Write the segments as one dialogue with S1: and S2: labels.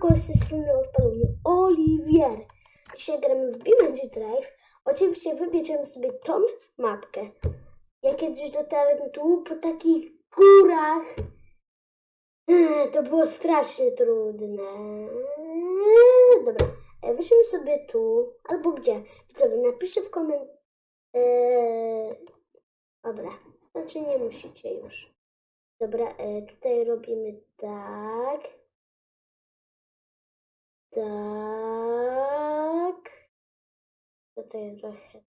S1: Siemanko, z tej strony odpalony Oliwier. Dzisiaj gramy w BeamNG Drive. Oczywiście wybierzemy sobie tą mapkę. Ja kiedyś dotarłem tu po takich górach. Ech, To było strasznie trudne. Dobra, e, weźmy sobie tu, albo gdzie. Widzowie, napiszę w komentarzu. Eee, dobra, znaczy nie musicie już. Dobra, e, tutaj robimy tak. Tak. Tutaj trochę.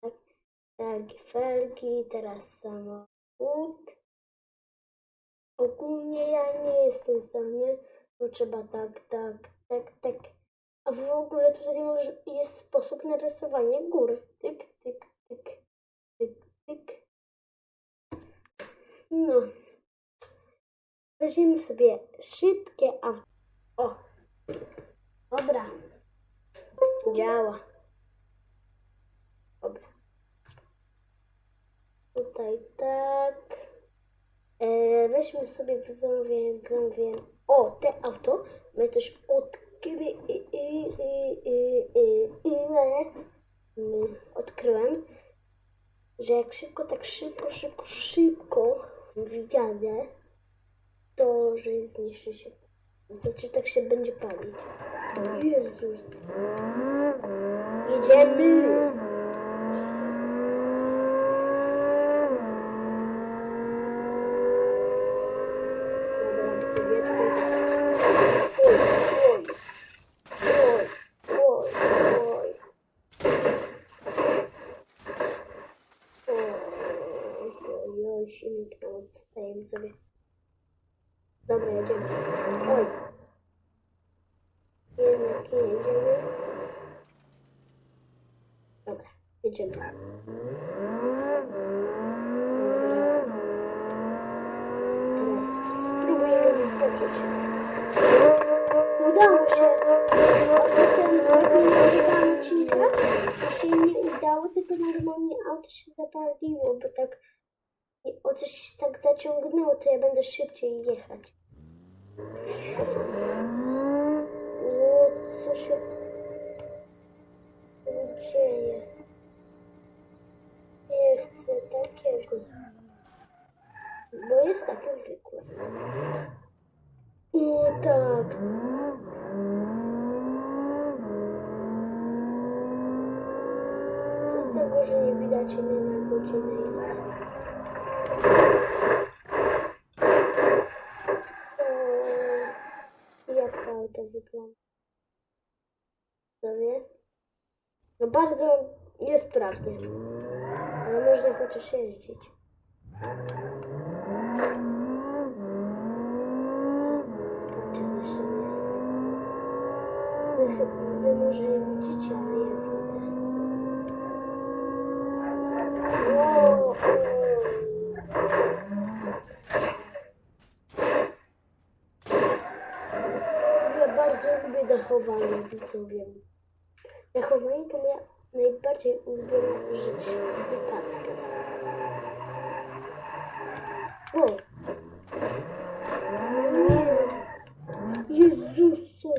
S1: Tak. Felgi, felgi, teraz samochód. Ogólnie ja nie jestem zdolny, bo trzeba tak, tak, tak, tak. A w ogóle tutaj może jest sposób na rysowanie gór. Tyk, tyk, tyk, tyk, tyk. No. Weźmiemy sobie szybkie auto. O. Dobra. Działa. Dobra. Tutaj tak. E, weźmy sobie wznowię, wznowię. O, te auto. My też odkryłem. Odkryłem, że jak szybko, tak szybko, szybko, szybko wyjadę, to że zniszczy się. Znaczy tak się będzie palić. Jezus. Jedziemy. Dobra, widzowie, tutaj tak. Oj, oj, oj, oj, oj. Oj, oj, silnik nam odstaje, sobie. Dobra, jedziemy. Oj. Jednak nie jedziemy. Dobra, jedziemy. Teraz spróbujemy wyskoczyć. Udało się. A potem nagrywałam odcinka, się nie udało, tylko normalnie auto się zapaliło, bo tak o coś się tak zaciągnęło, to ja będę szybciej jechać. Cofam. O, co się dzieje? Nie chcę takiego. Bo jest takie zwykłe. O tak. Co z tego, że nie widać mnie na godzinę? Co? Jak to auto wygląda? Sobie? No bardzo niesprawnie. Ale można chociaż jeździć. Jest. Wy, nie widzicie, ale ja widzę. Ja bardzo lubię dachowanie, widzowie. Dachowanie to moja najbardziej ulubiona rzecz w wypadkach. O! Nie! Jezusu!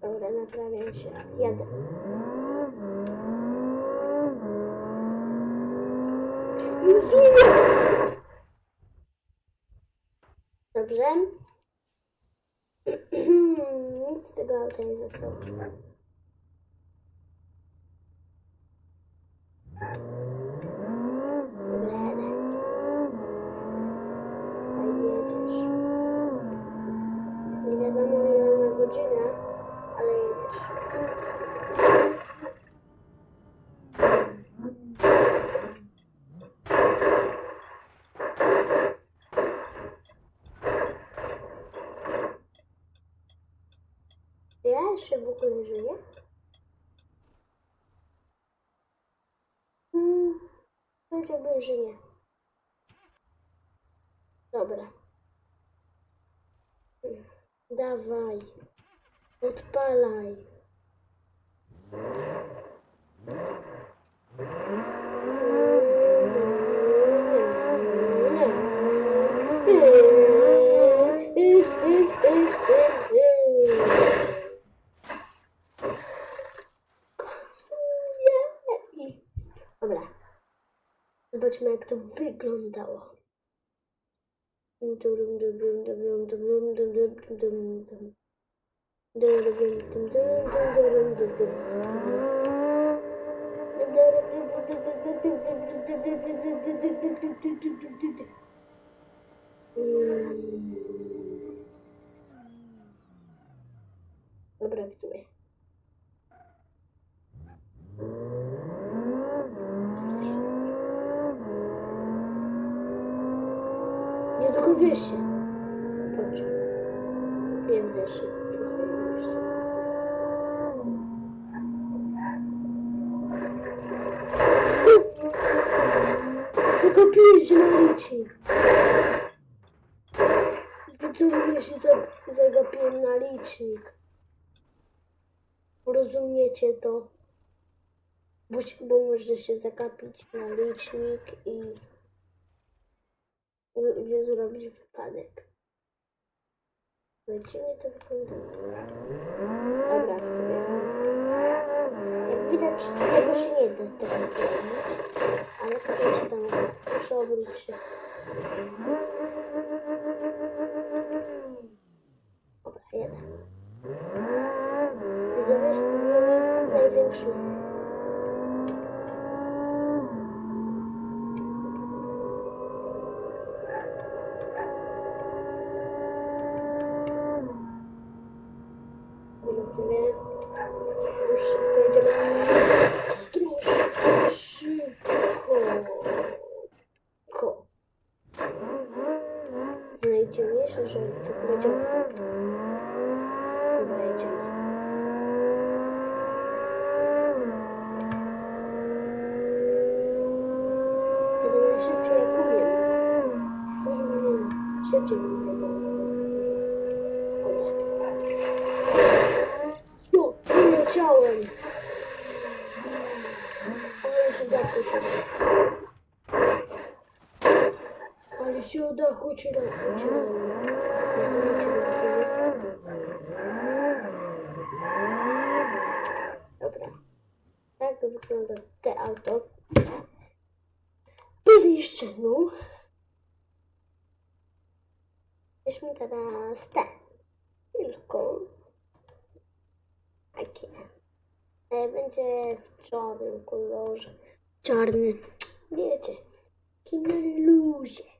S1: Dobra, naprawiam się. Jadę. Jezu! Dobrze. Nic z tego auta nie zostało. Dobra, jadę. A jedziesz. Nie wiadomo ile na godzinę, ale jedziesz. Czy ja jeszcze w ogóle żyję? Hmm, powiedziałbym, że nie. Dobra. Dawaj. Odpalaj. Zobaczmy, jak to wyglądało. Dobra, w. wiesz się. Patrz. Wiem. Trochę wiesz się. Na licznik. Widzowie się za- zagapiłem na licznik. Rozumiecie to? Bo, bo można się zagapić na licznik i, i, i zrobić wypadek. Będzie mi to wyglądało. Dobra, w sobie. Jak widać, tego się nie da tego. Ale potem się tam muszę 就你时候就不会这么疯的。每个不一样，每个不一。сюда хоть раз, хоть раз. Я Dobra. Tak wygląda te auto. Po zniszczeniu weźmy teraz te. Tylko takie. E, będzie w czarnym kolorze. Czarny. Wiecie. Kinder luzie.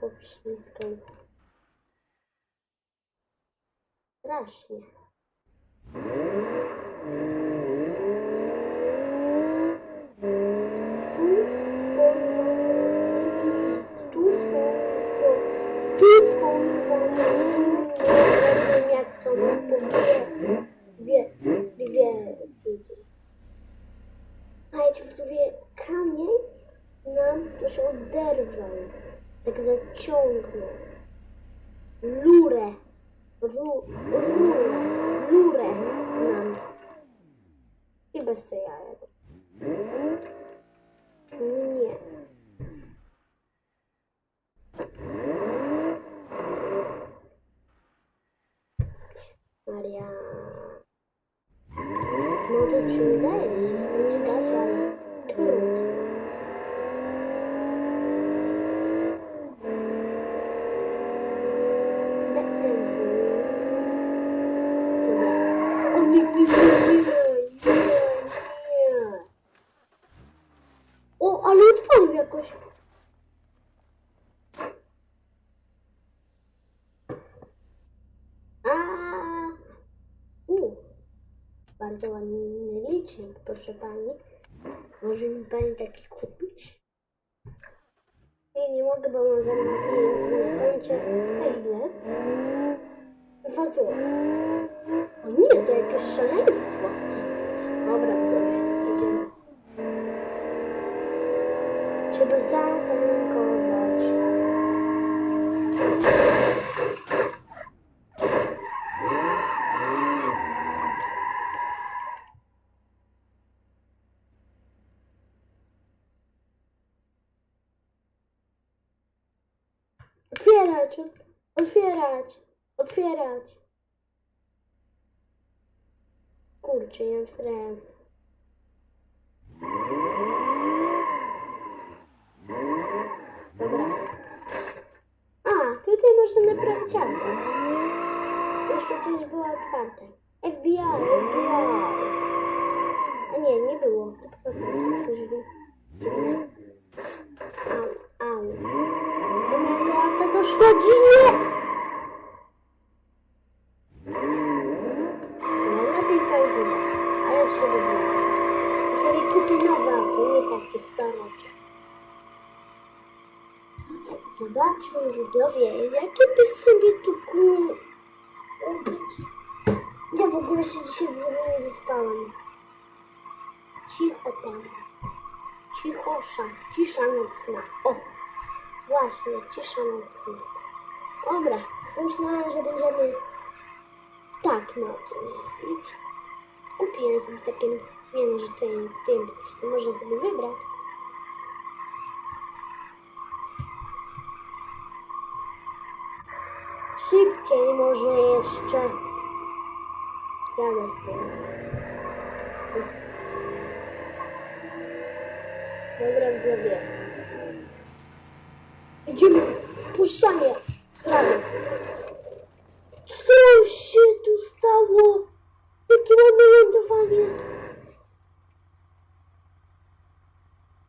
S1: po świńskiej. Strasznie. Tu spełniamy, tu spełniamy, jak to ma dwie, dwie, dwie dzieci. A jak w kamień nam już oderwał. Так зачеркну. Люре. Ру, руре. Люре. Нам. И бассейн. Nie, nie, nie. O, ale odpalił jakoś. A. U. bardzo ładny licznik, proszę pani. Może mi pani taki kupić? Nie, nie mogę, bo mam za mało pieniędzy na koncie. A ile? Dwa złote. O nie, to jakieś szaleństwo. Dobra, widzowie, jedziemy. Trzeba zatankować. Otwierać, ot- otwierać, otwierać. Kurczę, nie otwierałem. Dobra. A, tutaj można naprawić auto. Jeszcze coś było otwarte. FBI, FBI. A nie, nie było. To po prostu otworzyli. Au, au. Mojego auta to szkodzi, nie! Zobaczmy widzowie, jakie by sobie tu ku- kupić. Ja w ogóle się dzisiaj w ogóle nie wyspałem. Cicho tam. Cichosza. Cisza nocna. O, właśnie, cisza nocna. Dobra, myślałem, że będziemy tak na tym jeździć. Kupiłem sobie takie, wiem, że to nie wiem, po prostu można sobie wybrać. Szybciej może jeszcze. Jadę z Dobra, widzowie. Idziemy. Puszczanie. Prawie. Co się tu stało? Jakie mamy lądowanie?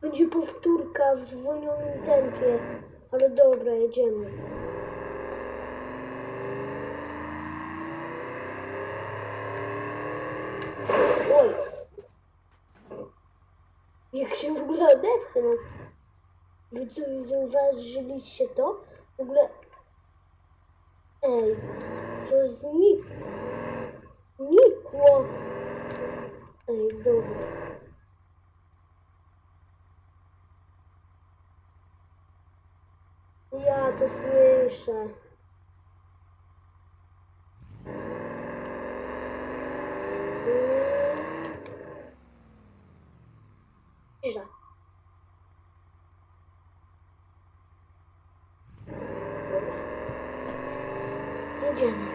S1: Będzie powtórka w zwolnionym tempie. Ale dobra, jedziemy. Jak się w ogóle odepchnął. Wy co, zauważyliście to? W ogóle... Ej, to znik... Znikło. Ej, dobra. Ja to słyszę. Mm. Cisza. Dobra. Jedziemy.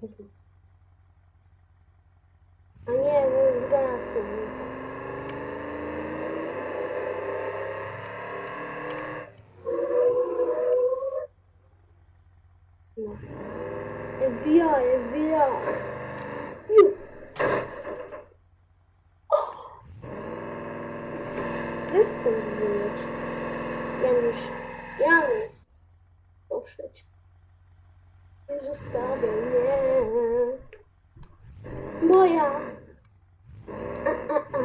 S1: Pewno. A nie, bo zgasło. No. FBI, FBI. Janusz, Janusz. Proszę. Nie zostawiaj mnie. Moja. A, a, a.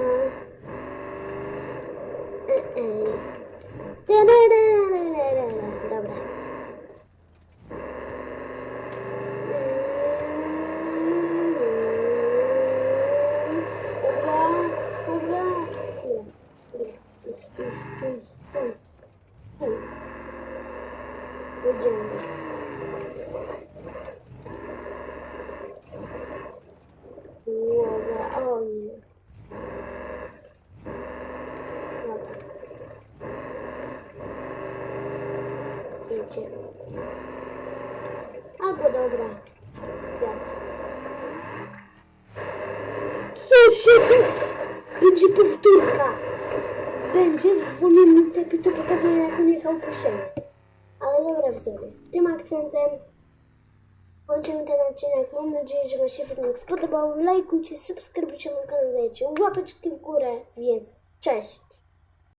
S1: E, e. Tararararara. Dobra. Dobra, dobra. Nie. Stój, stój, stój. Stój. Jedziemy. Głowa, o nie. Dobra. Jedziemy. Albo dobra. Co się? Będzie powtórka. Będzie w zwolnionym tempie to pokazuje, jak on jechał po ziemi. Ale dobra, widzowie. Tym akcentem kończymy ten odcinek. Mam nadzieję, że Wam się filmik spodobał. Lajkujcie, subskrybujcie mój kanał, dajcie łapeczki w górę. Więc cześć!